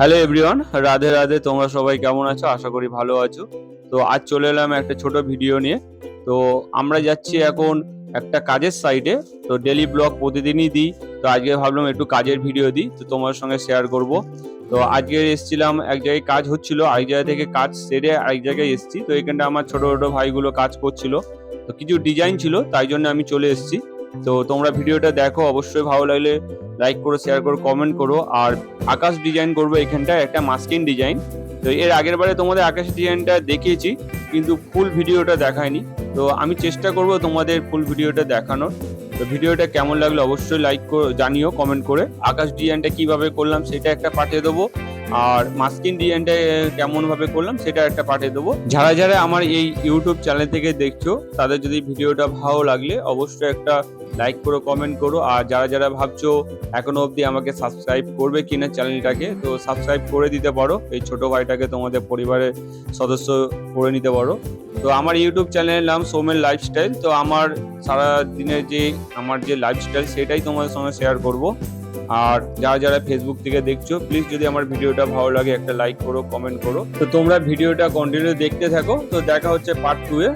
Hello everyone Radhe Radhe, তোমরা সবাই কেমন আছো? আশা করি ভালো আছো। তো আজ চলে এলাম একটা ছোট ভিডিও নিয়ে। তো আমরা যাচ্ছি এখন একটা কাজের সাইটে তো ডেলি ব্লগ প্রতিদিনই দিই। তো আজকে ভাবলাম একটু কাজের ভিডিও দিই। তো তোমার সঙ্গে শেয়ার করব। তো আজকে এসেছিলাম, এক জায়গায় কাজ হচ্ছিল। আরেক জায়গা থেকে কাজ সেরে আরেক জায়গায় এসেছি। তো এখানটা আমার ছোট ছোট ভাইগুলো কাজ করছিল। তো কিছু ডিজাইন ছিল, তাই জন্য আমি চলে এসেছি। তো তোমরা ভিডিওটা দেখো, অবশ্যই ভালো লাগলে লাইক করো শেয়ার করো কমেন্ট করো। আর আকাশ ডিজাইন করব এখানটায়, একটা মাস্কিন ডিজাইন তো এর আগের বারে তোমাদের আকাশ ডিজাইনটা দেখিয়েছি, কিন্তু ফুল ভিডিওটা দেখায়নি। তো আমি চেষ্টা করব তোমাদের ফুল ভিডিওটা দেখানোর। তো ভিডিওটা কেমন লাগল অবশ্যই লাইক জানিও কমেন্ট করে। আকাশ ডিজাইনটা কীভাবে করলাম, সেটা একটা পাঠিয়ে দেবো। আর মাস্কিন ডিজাইনটা কেমন ভাবে করলাম সেটা একটা পাঠিয়ে দেবো। যারা যারা আমার এই ইউটিউব চ্যানেল থেকে দেখছ, তাদের যদি ভিডিওটা ভালো লাগলে অবশ্যই একটা লাইক করো কমেন্ট করো। আর যারা যারা ভাবছ এখনও অবধি আমাকে সাবস্ক্রাইব করবে কিনা চ্যানেলটাকে তো সাবস্ক্রাইব করে দিতে পারো। এই ছোট ভাইটাকে তোমাদের পরিবারের সদস্য করে নিতে পারো। তো আমার ইউটিউব চ্যানেলের নাম সোমের লাইফস্টাইল তো আমার সারা দিনের যে, আমার যে লাইফস্টাইল সেটাই তোমাদের সঙ্গে শেয়ার করব। আর যারা যারা ফেসবুক থেকে দেখছ প্লিজ যদি আমার ভিডিওটা ভালো লাগে, একটা লাইক করো কমেন্ট করো। তো তোমরা ভিডিওটা কন্টিনিউ দেখতে থাকো। তো দেখা হচ্ছে পার্ট টু এ